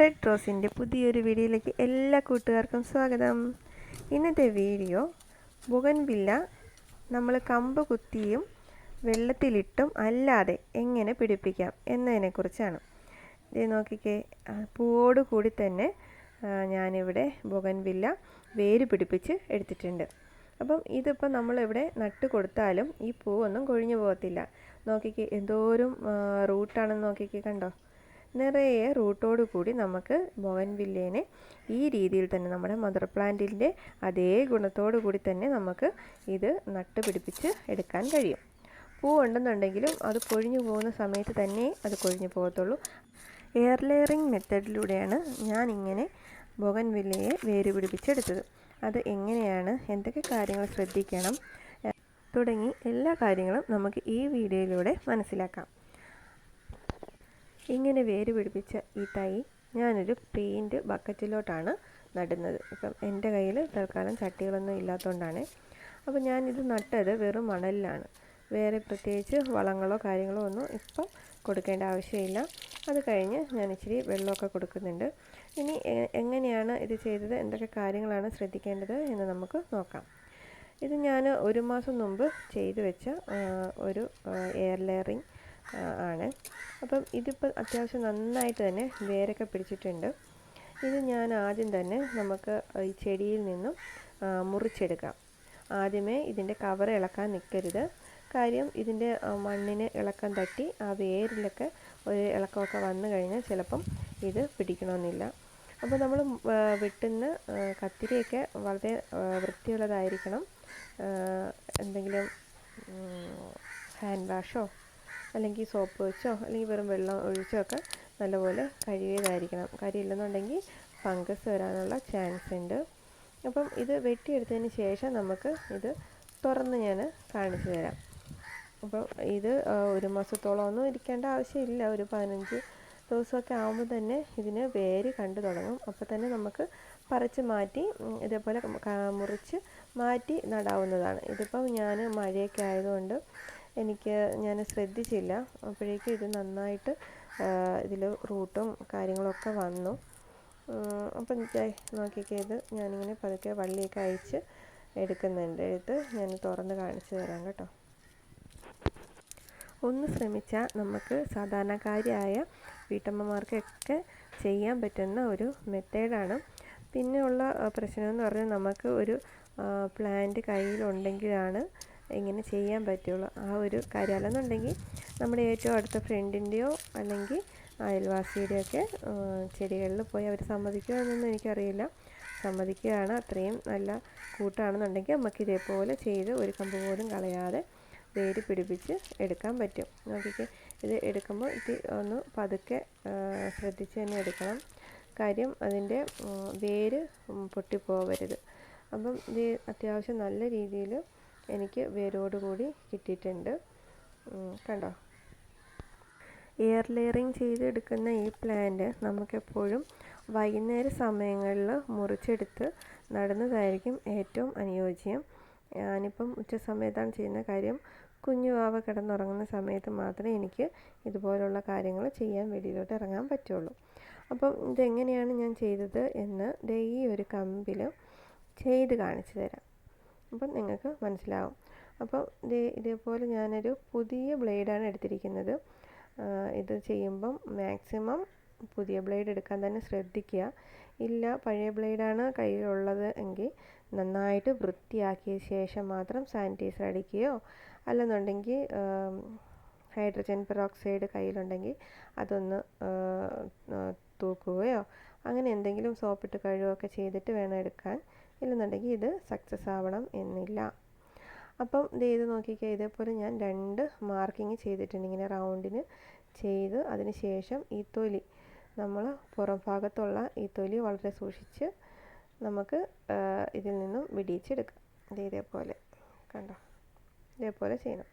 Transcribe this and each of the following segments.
Red റോസിന്റെ പുതിയൊരു വീഡിയോയിലേക്ക് എല്ലാ കൂട്ടുകാർക്കും സ്വാഗതം. ഇന്നത്തെ വീഡിയോ ബുഗൻവില്ല നമ്മൾ കമ്പ് കുത്തിയും വെള്ളത്തിലിട്ടും അല്ലാതെ എങ്ങനെ പിടിപ്പിക്കാം എന്നതിനെക്കുറിച്ചാണ് ഇത് നോക്കിക്കേ പൂവോടുകൂടി പൂവോട് കൂടി തന്നെ ഞാനിവിടെ ബുഗൻവില്ല വേര് പിടിപ്പിച്ച് എടുത്തിട്ടുണ്ട്. അപ്പം ഇതിപ്പോൾ നമ്മളിവിടെ നട്ട് കൊടുത്താലും ഈ പൂവൊന്നും കൊഴിഞ്ഞു പോകത്തില്ല. നോക്കിക്കേ എന്തോരം റൂട്ടാണെന്ന് നോക്കിക്കേ കണ്ടോ? നിറയെ റൂട്ടോട് കൂടി നമുക്ക് ബൊഗൻവില്ലേനെ ഈ രീതിയിൽ തന്നെ നമ്മുടെ മദർ പ്ലാന്റിന്റെ അതേ ഗുണത്തോടു കൂടി തന്നെ നമുക്ക് ഇത് നട്ടുപിടിപ്പിച്ച് എടുക്കാൻ കഴിയും. പൂ ഉണ്ടെന്നുണ്ടെങ്കിലും അത് കൊഴിഞ്ഞു പോകുന്ന സമയത്ത് തന്നെ അത് കൊഴിഞ്ഞു പോകത്തുള്ളൂ. എയർ ലെയറിംഗ് മെത്തഡിലൂടെയാണ് ഞാനിങ്ങനെ ബൊഗൻവില്ലയെ വേര് പിടിപ്പിച്ചെടുത്തത് അത് എങ്ങനെയാണ്? എന്തൊക്കെ കാര്യങ്ങൾ ശ്രദ്ധിക്കണം? തുടങ്ങി എല്ലാ കാര്യങ്ങളും നമുക്ക് ഈ വീഡിയോയിലൂടെ മനസ്സിലാക്കാം. ഇങ്ങനെ വേര് പിടിപ്പിച്ച ഈ തൈ ഞാനൊരു പെയിന്റ് ബക്കറ്റിലോട്ടാണ് നടുന്നത്. ഇപ്പം എന്റെ കയ്യിൽ തൽക്കാലം ചട്ടികളൊന്നും ഇല്ലാത്തതുകൊണ്ടാണ് അപ്പോൾ ഞാനിത് നട്ടത് വെറും മണലിലാണ്. വേറെ പ്രത്യേകിച്ച് വളങ്ങളോ കാര്യങ്ങളോ ഒന്നും ഇപ്പം കൊടുക്കേണ്ട ആവശ്യമില്ല. അത് കഴിഞ്ഞ് ഞാൻ ഇച്ചിരി വെള്ളമൊക്കെ കൊടുക്കുന്നുണ്ട്. ഇനി എങ്ങനെയാണ് ഇത് ചെയ്തത്? എന്തൊക്കെ കാര്യങ്ങളാണ് ശ്രദ്ധിക്കേണ്ടത് എന്ന് നമുക്ക് നോക്കാം. ഇത് ഞാൻ ഒരു മാസം മുമ്പ് ചെയ്തു വെച്ച ഒരു എയർ ലെയറിങ് ആണ്. അപ്പം ഇതിപ്പോൾ അത്യാവശ്യം നന്നായിട്ട് തന്നെ വേരൊക്കെ പിടിച്ചിട്ടുണ്ട്. ഇത് ഞാൻ ആദ്യം തന്നെ നമുക്ക് ഈ ചെടിയിൽ നിന്നും മുറിച്ചെടുക്കാം. ആദ്യമേ ഇതിന്റെ കവർ ഇളക്കാൻ നിൽക്കരുത് കാര്യം ഇതിന്റെ മണ്ണിനെ ഇളക്കം തട്ടി ആ വേരിലൊക്കെ ഒരു ഇളക്കമൊക്കെ വന്നു കഴിഞ്ഞാൽ ചിലപ്പം ഇത് പിടിക്കണമെന്നില്ല. അപ്പോൾ നമ്മൾ വെട്ടുന്ന കത്തിരിയൊക്കെ വളരെ വൃത്തിയുള്ളതായിരിക്കണം. എന്തെങ്കിലും ഹാൻഡ് വാഷോ അല്ലെങ്കിൽ സോപ്പ് വെച്ചോ അല്ലെങ്കിൽ വെറും വെള്ളം ഒഴിച്ചോ ഒക്കെ നല്ലപോലെ കഴുകിയതായിരിക്കണം കാര്യമില്ലെന്നുണ്ടെങ്കിൽ ഫംഗസ് വരാനുള്ള ചാൻസ് ഉണ്ട്. അപ്പം ഇത് വെട്ടിയെടുത്തതിന് ശേഷം നമുക്ക് ഇത് തുറന്ന് ഞാൻ കാണിച്ചു തരാം. അപ്പം ഇത് ഒരു മാസത്തോളം ഒന്നും ഇരിക്കേണ്ട ആവശ്യമില്ല. ഒരു പതിനഞ്ച് ദിവസമൊക്കെ ആകുമ്പോൾ തന്നെ ഇതിന് വേര് കണ്ടു തുടങ്ങും. അപ്പോൾ തന്നെ നമുക്ക് പറിച്ച് മാറ്റി ഇതേപോലെ മുറിച്ച് മാറ്റി നടാവുന്നതാണ്. ഇതിപ്പം ഞാൻ മഴയൊക്കെ ആയതുകൊണ്ട് എനിക്ക് ഞാൻ ശ്രദ്ധിച്ചില്ല. അപ്പോഴേക്കും ഇത് നന്നായിട്ട് ഇതിൽ റൂട്ടും കാര്യങ്ങളൊക്കെ വന്നു. അപ്പം നോക്കിക്കേ ഇത് ഞാനിങ്ങനെ പതുക്കെ വള്ളിയൊക്കെ അയച്ച് എടുക്കുന്നുണ്ട്. എടുത്ത് ഞാൻ തുറന്ന് കാണിച്ചു തരാം കേട്ടോ. ഒന്ന് ശ്രമിച്ചാൽ നമുക്ക് സാധാരണക്കാരിയായ വീട്ടമ്മമാർക്കൊക്കെ ചെയ്യാൻ പറ്റുന്ന ഒരു മെത്തേഡാണ്. പിന്നെയുള്ള പ്രശ്നം എന്ന് പറഞ്ഞാൽ നമുക്ക് ഒരു പ്ലാന്റ് കയ്യിലുണ്ടെങ്കിലാണ് ഇങ്ങനെ ചെയ്യാൻ പറ്റുള്ളൂ ആ ഒരു കാര്യം അല്ലെന്നുണ്ടെങ്കിൽ നമ്മുടെ ഏറ്റവും അടുത്ത ഫ്രണ്ടിന്റെയോ അല്ലെങ്കിൽ അയൽവാസിയുടെയൊക്കെ ചെടികളിൽ പോയി അവർ സമ്മതിക്കുമോ എന്നൊന്നും എനിക്കറിയില്ല. സമ്മതിക്കുകയാണ്. അത്രയും നല്ല കൂട്ടാണെന്നുണ്ടെങ്കിൽ നമുക്ക് ഇതേപോലെ ചെയ്ത് ഒരു കമ്പ് പോലും കളയാതെ വേര് പിടിപ്പിച്ച് എടുക്കാൻ പറ്റും. നോക്കിക്കേ ഇത് എടുക്കുമ്പോൾ ഇത് ഒന്ന് പതുക്കെ ശ്രദ്ധിച്ച് തന്നെ എടുക്കണം. കാര്യം അതിന്റെ വേര് പൊട്ടിപ്പോവരുത്. അപ്പം ഇത് അത്യാവശ്യം നല്ല രീതിയിൽ എനിക്ക് വേരോടുകൂടി കിട്ടിയിട്ടുണ്ട്. ഉം, കണ്ടോ? എയർ ലെയറിങ് ചെയ്തെടുക്കുന്ന ഈ പ്ലാന്റ് നമുക്കെപ്പോഴും വൈകുന്നേര സമയങ്ങളിൽ മുറിച്ചെടുത്ത് നടുന്നതായിരിക്കും ഏറ്റവും അനുയോജ്യം. ഞാനിപ്പം ഉച്ച സമയത്താണ് ചെയ്യുന്ന കാര്യം. കുഞ്ഞു വാവ കിടന്നുറങ്ങുന്ന സമയത്ത് മാത്രമേ എനിക്ക് ഇതുപോലുള്ള കാര്യങ്ങൾ ചെയ്യാൻ വെളിയിലോട്ട് ഇറങ്ങാൻ പറ്റുള്ളൂ. അപ്പം ഇതെങ്ങനെയാണ് ഞാൻ ചെയ്തത് എന്ന് ദേ ഈ ഒരു കമ്പിൽ ചെയ്ത് കാണിച്ചു തരാം. അപ്പം നിങ്ങൾക്ക് മനസ്സിലാവും. അപ്പം ഇതേ ഇതേപോലെ ഞാനൊരു പുതിയ ബ്ലേഡാണ് എടുത്തിരിക്കുന്നത്. ഇത് ചെയ്യുമ്പം മാക്സിമം പുതിയ ബ്ലേഡ് എടുക്കാൻ തന്നെ ശ്രദ്ധിക്കുക. ഇല്ല പഴയ ബ്ലേഡാണ് കയ്യിലുള്ളത് എങ്കിൽ നന്നായിട്ട് വൃത്തിയാക്കിയ ശേഷം മാത്രം സാനിറ്റൈസർ അടിക്കുകയോ അല്ലെന്നുണ്ടെങ്കിൽ ഹൈഡ്രജൻ പെറോക്സൈഡ് കയ്യിലുണ്ടെങ്കിൽ അതൊന്ന് തൂക്കുകയോ അങ്ങനെ എന്തെങ്കിലും സോപ്പിട്ട് കഴുകുകയൊക്കെ ചെയ്തിട്ട് വേണം എടുക്കാൻ. ഇല്ലെന്നുണ്ടെങ്കിൽ ഇത് സക്സസ് ആവണം എന്നില്ല. അപ്പം ഇത് ചെയ്ത് നോക്കിക്കേ ഇതേപോലെ ഞാൻ രണ്ട് മാർക്കിങ് ചെയ്തിട്ടുണ്ട് ഇങ്ങനെ റൗണ്ടിന് ചെയ്ത് അതിന് ശേഷം ഈ തൊലി നമ്മൾ പുറം ഭാഗത്തുള്ള ഈ തൊലി വളരെ സൂക്ഷിച്ച് നമുക്ക് ഇതിൽ നിന്നും വിടിയിച്ചെടുക്കാം. ഇത് ഇതേപോലെ കണ്ടോ? ഇതേപോലെ ചെയ്യണം.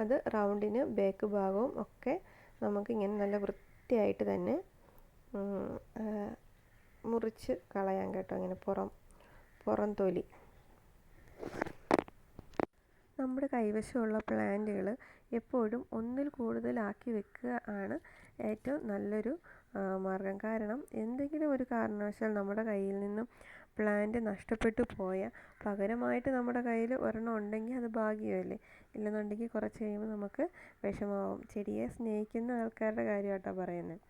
അത് റൗണ്ടിന് ബാക്ക് ഭാഗവും ഒക്കെ നമുക്ക് ഇങ്ങനെ നല്ല വൃത്തിയായിട്ട് തന്നെ മുറിച്ച് കളയാൻ കേട്ടോ ഇങ്ങനെ പുറം പുറം തൊലി. നമ്മുടെ കൈവശമുള്ള പ്ലാന്റുകൾ എപ്പോഴും ഒന്നിൽ കൂടുതലാക്കി വെക്കുക ആണ് ഏറ്റവും നല്ലൊരു മാർഗം. കാരണം എന്തെങ്കിലും ഒരു കാരണവശാൽ നമ്മുടെ കയ്യിൽ നിന്നും പ്ലാന്റ് നഷ്ടപ്പെട്ടു പോയാൽ പകരമായിട്ട് നമ്മുടെ കയ്യിൽ ഒരെണ്ണം ഉണ്ടെങ്കിൽ അത് ഭാഗ്യമല്ലേ? ഇല്ലെന്നുണ്ടെങ്കിൽ കുറച്ച് കഴിയുമ്പോൾ നമുക്ക് വിഷമാവും ചെടിയെ സ്നേഹിക്കുന്ന ആൾക്കാരുടെ കാര്യമായിട്ടാണ് പറയുന്നത്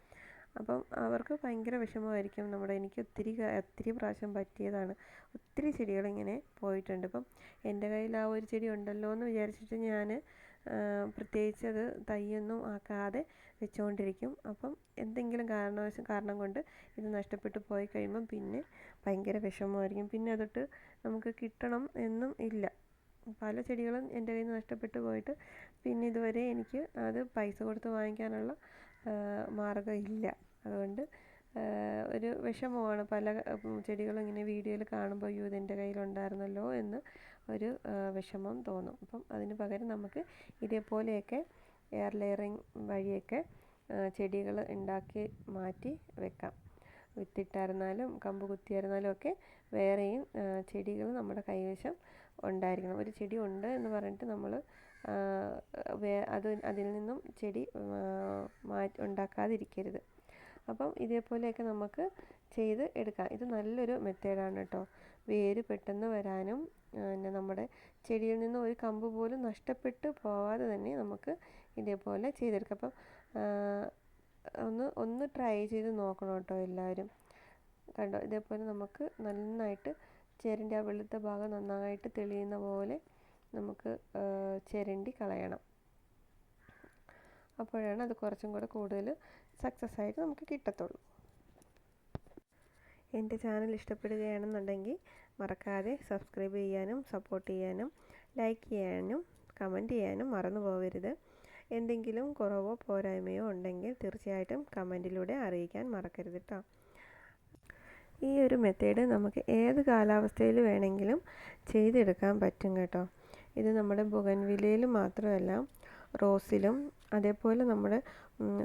അപ്പം അവർക്ക് ഭയങ്കര വിഷമമായിരിക്കും. നമ്മുടെ എനിക്ക് ഒത്തിരി ഒത്തിരി പ്രാവശ്യം പറ്റിയതാണ്. ഒത്തിരി ചെടികളിങ്ങനെ പോയിട്ടുണ്ട്. ഇപ്പം എന്റെ കയ്യിൽ ആ ഒരു ചെടി ഉണ്ടല്ലോ എന്ന് വിചാരിച്ചിട്ട് ഞാൻ പ്രത്യേകിച്ച് അത് തൈയൊന്നും ആക്കാതെ വെച്ചുകൊണ്ടിരിക്കും അപ്പം എന്തെങ്കിലും കാരണവശം കാരണം കൊണ്ട് ഇത് നഷ്ടപ്പെട്ടു പോയി കഴിയുമ്പം പിന്നെ ഭയങ്കര വിഷമമായിരിക്കും. പിന്നെ അതൊട്ട് നമുക്ക് കിട്ടണം എന്നും ഇല്ല. പല ചെടികളും എന്റെ കയ്യിൽ നിന്ന് നഷ്ടപ്പെട്ടു പോയിട്ട് പിന്നെ ഇതുവരെ എനിക്ക് അത് പൈസ കൊടുത്ത് വാങ്ങിക്കാനുള്ള മാർഗം ഇല്ല അതുകൊണ്ട് ഒരു വിഷമമാണ്. പല ചെടികളും ഇങ്ങനെ വീഡിയോയിൽ കാണുമ്പോൾ അയ്യോ ഇതെന്റെ കയ്യിലുണ്ടായിരുന്നല്ലോ എന്ന് ഒരു വിഷമം തോന്നും. അപ്പം അതിന് പകരം നമുക്ക് ഇതേപോലെയൊക്കെ എയർ ലെയറിങ് വഴിയൊക്കെ ചെടികൾ ഉണ്ടാക്കി മാറ്റി വെക്കാം. വിത്തിട്ടായിരുന്നാലും കമ്പ് കുത്തിയായിരുന്നാലും ഒക്കെ വേറെയും ചെടികൾ നമ്മുടെ കൈവശം ഉണ്ടായിരിക്കണം. ഒരു ചെടി ഉണ്ട് എന്ന് പറഞ്ഞിട്ട് നമ്മൾ അത് അതിൽ നിന്നും ചെടി മാറ്റി ഉണ്ടാക്കാതിരിക്കരുത്. അപ്പം ഇതേപോലെയൊക്കെ നമുക്ക് ചെയ്ത് എടുക്കാം. ഇത് നല്ലൊരു മെത്തേഡാണ് കേട്ടോ. വേര് പെട്ടെന്ന് വരാനും പിന്നെ നമ്മുടെ ചെടിയിൽ നിന്ന് ഒരു കമ്പ് പോലും നഷ്ടപ്പെട്ട് പോവാതെ തന്നെ നമുക്ക് ഇതേപോലെ ചെയ്തെടുക്കാം. അപ്പം ഒന്ന് ഒന്ന് ട്രൈ ചെയ്ത് നോക്കണം കേട്ടോ എല്ലാവരും. കണ്ടോ? ഇതേപോലെ നമുക്ക് നന്നായിട്ട് ചേരിന്റെ ആ വെളുത്ത ഭാഗം നന്നായിട്ട് തെളിയുന്ന പോലെ നമുക്ക് ചിരണ്ടി കളയണം. അപ്പോഴാണ് അത് കുറച്ചും കൂടെ കൂടുതൽ സക്സസ് ആയിട്ട് നമുക്ക് കിട്ടത്തുള്ളൂ. എന്റെ ചാനൽ ഇഷ്ടപ്പെടുകയാണെന്നുണ്ടെങ്കിൽ മറക്കാതെ സബ്സ്ക്രൈബ് ചെയ്യാനും സപ്പോർട്ട് ചെയ്യാനും ലൈക്ക് ചെയ്യാനും കമന്റ് ചെയ്യാനും മറന്നു പോകരുത്. എന്തെങ്കിലും കുറവോ പോരായ്മയോ ഉണ്ടെങ്കിൽ തീർച്ചയായിട്ടും കമന്റിലൂടെ അറിയിക്കാൻ മറക്കരുത് കേട്ടോ ഈ ഒരു മെത്തേഡ് നമുക്ക് ഏത് കാലാവസ്ഥയിൽ വേണമെങ്കിലും ചെയ്തെടുക്കാൻ പറ്റും കേട്ടോ. ഇത് നമ്മുടെ ബുഗൻവിലയിൽ മാത്രമല്ല റോസിലും അതേപോലെ നമ്മുടെ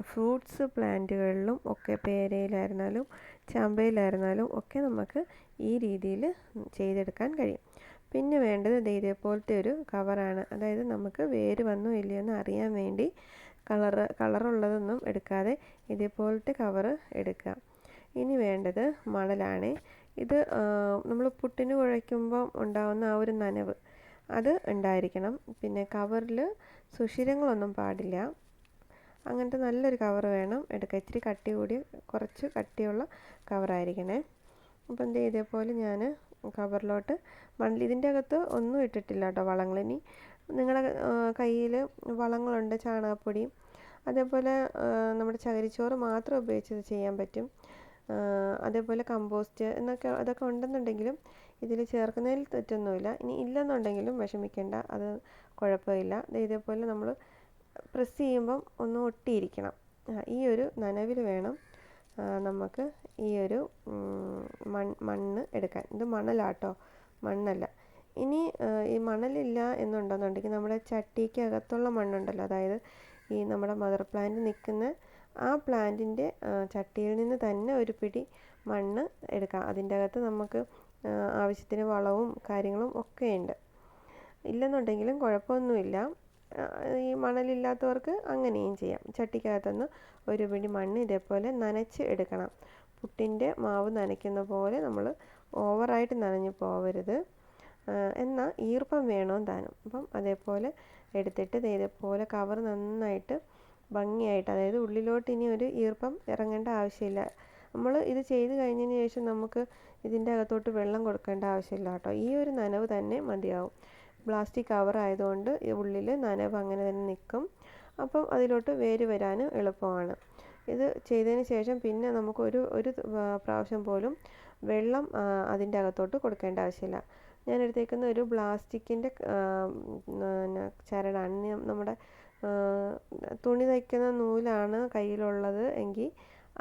ഫ്രൂട്ട്സ് പ്ലാന്റുകളിലും ഒക്കെ പേരയിലായിരുന്നാലും ചമ്പയിലായിരുന്നാലും ഒക്കെ നമുക്ക് ഈ രീതിയിൽ ചെയ്തെടുക്കാൻ കഴിയും. പിന്നെ വേണ്ടത് ഇതേപോലത്തെ ഒരു കവറാണ്. അതായത് നമുക്ക് വേര് വന്നോ ഇല്ലയോ എന്ന് അറിയാൻ വേണ്ടി കളറ് കളറുള്ളതൊന്നും എടുക്കാതെ ഇതേപോലത്തെ കവറ് എടുക്കുക. ഇനി വേണ്ടത് മണലാണ്. ഇത് നമ്മൾ പുട്ടിന് കുഴയ്ക്കുമ്പോൾ ഉണ്ടാകുന്ന ആ ഒരു നനവ്. അത് ഉണ്ടായിരിക്കണം. പിന്നെ കവറിൽ സുഷിരങ്ങളൊന്നും പാടില്ല. അങ്ങനത്തെ നല്ലൊരു കവർ വേണം. എടുക്കുക ഇച്ചിരി കട്ടി കൂടി കുറച്ച് കട്ടിയുള്ള കവറായിരിക്കണേ അപ്പം എന്ത് ഇതേപോലെ ഞാൻ കവറിലോട്ട് മണ്ണിൽ ഇതിന്റെ അകത്ത് ഒന്നും ഇട്ടിട്ടില്ല കേട്ടോ വളങ്ങളിനി നിങ്ങളുടെ കയ്യിൽ വളങ്ങളുണ്ട് ചാണകപ്പൊടി. അതേപോലെ നമ്മുടെ ചകിരിച്ചോറ് മാത്രം ഉപയോഗിച്ച് ചെയ്യാൻ പറ്റും. അതേപോലെ കമ്പോസ്റ്റ് എന്നൊക്കെ അതൊക്കെ ഉണ്ടെന്നുണ്ടെങ്കിലും ഇതിൽ ചേർക്കുന്നതിൽ തെറ്റൊന്നുമില്ല. ഇനി ഇല്ലെന്നുണ്ടെങ്കിലും വിഷമിക്കേണ്ട. അത് കുഴപ്പമില്ല. ഇതേപോലെ നമ്മൾ പ്രസ് ചെയ്യുമ്പം ഒന്ന് ഒട്ടിയിരിക്കണം. ഈ ഒരു നനവിൽ വേണം നമുക്ക് ഈ ഒരു മണ്ണ് എടുക്കാൻ. ഇത് മണലാട്ടോ. മണ്ണല്ല. ഇനി ഈ മണലില്ല എന്നുണ്ടെന്നുണ്ടെങ്കിൽ നമ്മുടെ ചട്ടിക്കകത്തുള്ള മണ്ണുണ്ടല്ലോ. അതായത് ഈ നമ്മുടെ മദർ പ്ലാന്റ് നിൽക്കുന്ന ആ പ്ലാന്റിന്റെ ചട്ടിയിൽ നിന്ന് തന്നെ ഒരു പിടി മണ്ണ് എടുക്കാം. അതിന്റെ അകത്ത് നമുക്ക് ആവശ്യത്തിന് വളവും കാര്യങ്ങളും ഒക്കെ ഉണ്ട്. ഇല്ലെന്നുണ്ടെങ്കിലും കുഴപ്പമൊന്നുമില്ല. ഈ മണലില്ലാത്തവർക്ക് അങ്ങനെയും ചെയ്യാം. ചട്ടിക്കകത്തുനിന്ന് ഒരു പിടി മണ്ണ് ഇതേപോലെ നനച്ച് എടുക്കണം. പുട്ടിന്റെ മാവ് നനയ്ക്കുന്ന പോലെ നമ്മൾ ഓവറായിട്ട് നനഞ്ഞു പോവരുത്. എന്നാൽ ഈർപ്പം വേണോ താനും. അപ്പം അതേപോലെ എടുത്തിട്ട് ഇതേപോലെ കവർ നന്നായിട്ട് ഭംഗിയായിട്ട് അതായത് ഉള്ളിലോട്ട് ഇനി ഒരു ഈർപ്പം ഇറങ്ങേണ്ട ആവശ്യമില്ല. നമ്മൾ ഇത് ചെയ്ത് കഴിഞ്ഞതിന് ശേഷം നമുക്ക് ഇതിന്റെ അകത്തോട്ട് വെള്ളം കൊടുക്കേണ്ട ആവശ്യമില്ല കേട്ടോ. ഈ ഒരു നനവ് തന്നെ മതിയാവും. പ്ലാസ്റ്റിക് കവർ ആയതുകൊണ്ട് ഉള്ളിൽ നനവ് അങ്ങനെ തന്നെ നിൽക്കും അപ്പം അതിലോട്ട് വേര് വരാനും എളുപ്പമാണ്. ഇത് ചെയ്തതിന് ശേഷം പിന്നെ നമുക്ക് ഒരു ഒരു പ്രാവശ്യം പോലും വെള്ളം അതിന്റെ അകത്തോട്ട് കൊടുക്കേണ്ട ആവശ്യമില്ല. ഞാൻ എടുത്തേക്കുന്ന ഒരു പ്ലാസ്റ്റിക്കിന്റെ ചരടാണ്. നമ്മുടെ തുണി തയ്ക്കുന്ന നൂലാണ് കയ്യിലുള്ളത് എങ്കിൽ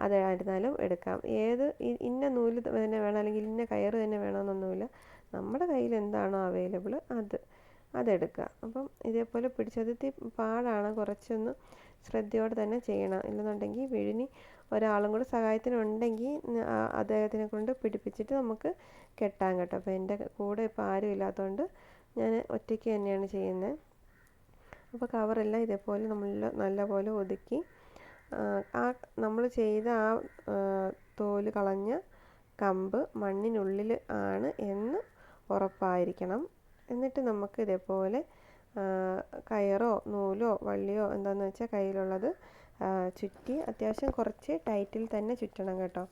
അതായിരുന്നാലും എടുക്കാം. ഏത് ഇന്ന നൂൽ തന്നെ വേണം അല്ലെങ്കിൽ ഇന്ന കയറ് തന്നെ വേണമെന്നൊന്നുമില്ല. നമ്മുടെ കയ്യിൽ എന്താണോ അവൈലബിൾ അത് അതെടുക്കുക. അപ്പം ഇതേപോലെ പിടിച്ചതിത്തി പാടാണ്. കുറച്ചൊന്ന് ശ്രദ്ധയോടെ തന്നെ ചെയ്യണം. ഇല്ലെന്നുണ്ടെങ്കിൽ വിഴിഞ്ഞി ഒരാളും കൂടെ സഹായത്തിനുണ്ടെങ്കിൽ അദ്ദേഹത്തിനെ കൊണ്ട് പിടിപ്പിച്ചിട്ട് നമുക്ക് കെട്ടാൻ കേട്ടോ. അപ്പോൾ എന്റെ കൂടെ ഇപ്പോൾ ആരും ഇല്ലാത്തതുകൊണ്ട് ഞാൻ ഒറ്റയ്ക്ക് തന്നെയാണ് ചെയ്യുന്നത്. അപ്പോൾ കവറെല്ലാം ഇതേപോലെ നമ്മൾ നല്ലപോലെ ഒതുക്കി ആ നമ്മൾ ചെയ്ത ആ തോൽ കളഞ്ഞ കമ്പ് മണ്ണിനുള്ളിൽ ആണ് എന്ന് ഉറപ്പായിരിക്കണം. എന്നിട്ട് നമുക്ക് ഇതേപോലെ കയറോ നൂലോ വള്ളിയോ എന്താണെന്ന് വെച്ചാൽ കയ്യിലുള്ളത് ചുറ്റി അത്യാവശ്യം കുറച്ച് ടൈറ്റിൽ തന്നെ ചുറ്റണം കേട്ടോ.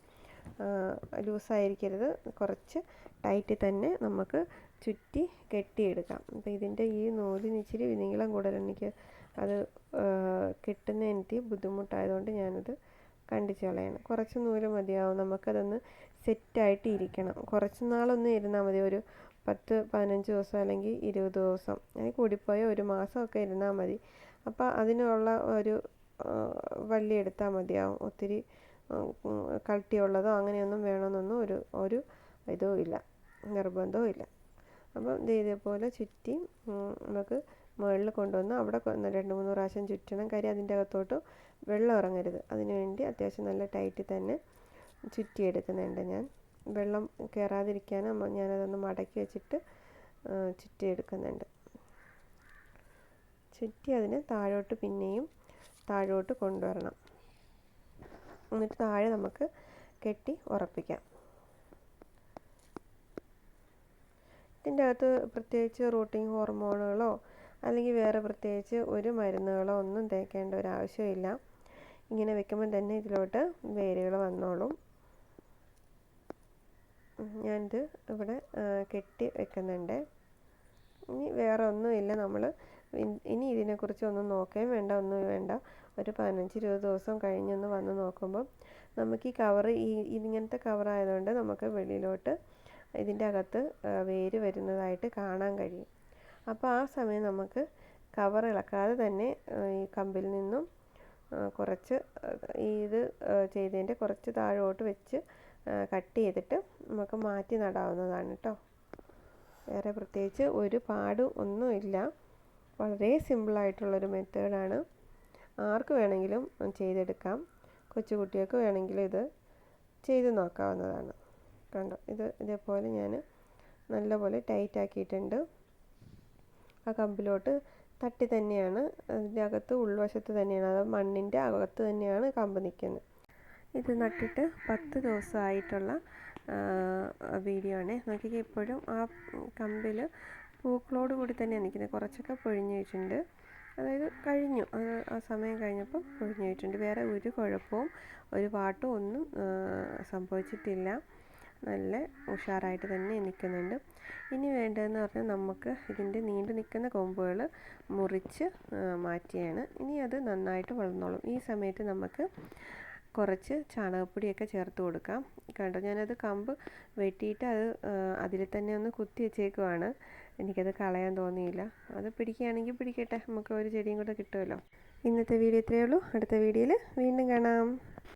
ലൂസായിരിക്കരുത്. കുറച്ച് ടൈറ്റിൽ തന്നെ നമുക്ക് ചുറ്റി കെട്ടിയെടുക്കാം. അപ്പോൾ ഇതിന്റെ ഈ നൂലിന് ഇച്ചിരി നീളം കൂടുതൽ എനിക്ക് അത് കിട്ടുന്ന എനിക്ക് ബുദ്ധിമുട്ടായതുകൊണ്ട് ഞാനത് കണ്ടിച്ച് കളയണം. കുറച്ച് നൂൽ മതിയാവും. നമുക്കതൊന്ന് സെറ്റായിട്ട് ഇരിക്കണം. കുറച്ച് നാളൊന്നും ഇരുന്നാൽ മതി. ഒരു പത്ത് പതിനഞ്ച് ദിവസം അല്ലെങ്കിൽ ഇരുപത് ദിവസം. അല്ലെങ്കിൽ കൂടിപ്പോയ ഒരു മാസമൊക്കെ ഇരുന്നാൽ മതി. അപ്പോൾ അതിനുള്ള ഒരു വള്ളി എടുത്താൽ മതിയാവും. ഒത്തിരി കട്ടിയുള്ളതോ അങ്ങനെയൊന്നും വേണമെന്നൊന്നും ഒരു ഒരു ഇതും ഇല്ല. നിർബന്ധവും ഇല്ല. അപ്പം ഇതേപോലെ ചുറ്റി നമുക്ക് മുകളിൽ കൊണ്ടുവന്ന് അവിടെ രണ്ട് മൂന്ന് പ്രാവശ്യം ചുറ്റണം. കാര്യം അതിന്റെ അകത്തോട്ട് വെള്ളം ഇറങ്ങരുത്. അതിനുവേണ്ടി അത്യാവശ്യം നല്ല ടൈറ്റിൽ തന്നെ ചുറ്റിയെടുക്കുന്നുണ്ട് ഞാൻ. വെള്ളം കയറാതിരിക്കാൻ ഞാനതൊന്ന് മടക്കി വെച്ചിട്ട് ചുറ്റിയെടുക്കുന്നുണ്ട്. ചുറ്റി അതിനെ താഴോട്ട് പിന്നെയും താഴോട്ട് കൊണ്ടുവരണം. എന്നിട്ട് താഴെ നമുക്ക് കെട്ടി ഉറപ്പിക്കാം. ഇതിന്റെ അകത്ത് പ്രത്യേകിച്ച് റൂട്ടിങ് ഹോർമോണുകളോ അല്ലെങ്കിൽ വേറെ പ്രത്യേകിച്ച് ഒരു മരുന്നുകളോ ഒന്നും തേക്കേണ്ട ഒരു ആവശ്യമില്ല. ഇങ്ങനെ വെക്കുമ്പോൾ തന്നെ ഇതിലോട്ട് വേരുകൾ വന്നോളും. ഞാനിത് ഇവിടെ കെട്ടി വെക്കുന്നുണ്ട്. ഇനി വേറെ ഒന്നുമില്ല. നമ്മൾ ഇനി ഇതിനെക്കുറിച്ച് ഒന്നും നോക്കുകയും വേണ്ട ഒന്നും വേണ്ട. ഒരു പതിനഞ്ച് ഇരുപത് ദിവസം കഴിഞ്ഞൊന്ന് വന്ന് നോക്കുമ്പം നമുക്ക് ഈ കവറ് ഈ ഇങ്ങനത്തെ കവറായതുകൊണ്ട് നമുക്ക് വെളിയിലോട്ട് ഇതിന്റെ അകത്ത് വേര് വരുന്നതായിട്ട് കാണാൻ കഴിയും. അപ്പോൾ ആ സമയം നമുക്ക് കവർ ഇളക്കാതെ തന്നെ ഈ കമ്പിൽ നിന്നും കുറച്ച് ഇത് ചെയ്തതിന്റെ കുറച്ച് താഴോട്ട് വെച്ച് കട്ട് ചെയ്തിട്ട് നമുക്ക് മാറ്റി നടാവുന്നതാണ് കേട്ടോ വേറെ പ്രത്യേകിച്ച് ഒരു പാടും ഒന്നുമില്ല വളരെ സിമ്പിളായിട്ടുള്ളൊരു മെത്തേഡാണ് ആർക്ക് വേണമെങ്കിലും ചെയ്തെടുക്കാം. കൊച്ചുകുട്ടികൾക്ക് വേണമെങ്കിലും ഇത് ചെയ്ത് നോക്കാവുന്നതാണ്. കണ്ടോ? ഇത് ഇതേപോലെ ഞാൻ നല്ലപോലെ ടൈറ്റ് ആക്കിയിട്ടുണ്ട് ആ കമ്പിലോട്ട് തട്ടി തന്നെയാണ് അതിന്റെ അകത്ത് ഉൾവശത്ത് തന്നെയാണ് അത് മണ്ണിന്റെ അകത്ത് തന്നെയാണ് കമ്പ് നിൽക്കുന്നത്. ഇത് നട്ടിട്ട് പത്ത് ദിവസമായിട്ടുള്ള വീഡിയോ ആണ്. നോക്കിയാൽ ഇപ്പോഴും ആ കമ്പിൽ പൂക്കളോട് കൂടി തന്നെയാണ് നിൽക്കുന്നത്. കുറച്ചൊക്കെ പൊഴിഞ്ഞു വെച്ചിട്ടുണ്ട് അതായത് കഴിഞ്ഞു. അത് ആ സമയം കഴിഞ്ഞപ്പോൾ പൊഴിഞ്ഞു വെച്ചിട്ടുണ്ട് വേറെ ഒരു കുഴപ്പവും ഒരു പാട്ടും ഒന്നും സംഭവിച്ചിട്ടില്ല. നല്ല ഉഷാറായിട്ട് തന്നെ നിൽക്കുന്നുണ്ട്. ഇനി വേണ്ടതെന്ന് പറഞ്ഞാൽ നമുക്ക് ഇതിന്റെ നീണ്ടു നിൽക്കുന്ന കൊമ്പുകൾ മുറിച്ച് മാറ്റിയാണ്. ഇനി അത് നന്നായിട്ട് വളർന്നോളും. ഈ സമയത്ത് നമുക്ക് കുറച്ച് ചാണകപ്പൊടിയൊക്കെ ചേർത്ത് കൊടുക്കാം. കണ്ടോ? ഞാനത് കമ്പ് വെട്ടിയിട്ട് അത് അതിൽ തന്നെ ഒന്ന് കുത്തി വെച്ചേക്കുവാണ്. എനിക്കത് കളയാൻ തോന്നിയില്ല. അത് പിടിക്കുകയാണെങ്കിൽ പിടിക്കട്ടെ. നമുക്ക് ഒരു ചെടിയും കൂടെ കിട്ടുമല്ലോ. ഇന്നത്തെ വീഡിയോ ഇത്രയേ ഉള്ളൂ. അടുത്ത വീഡിയോയിൽ വീണ്ടും കാണാം.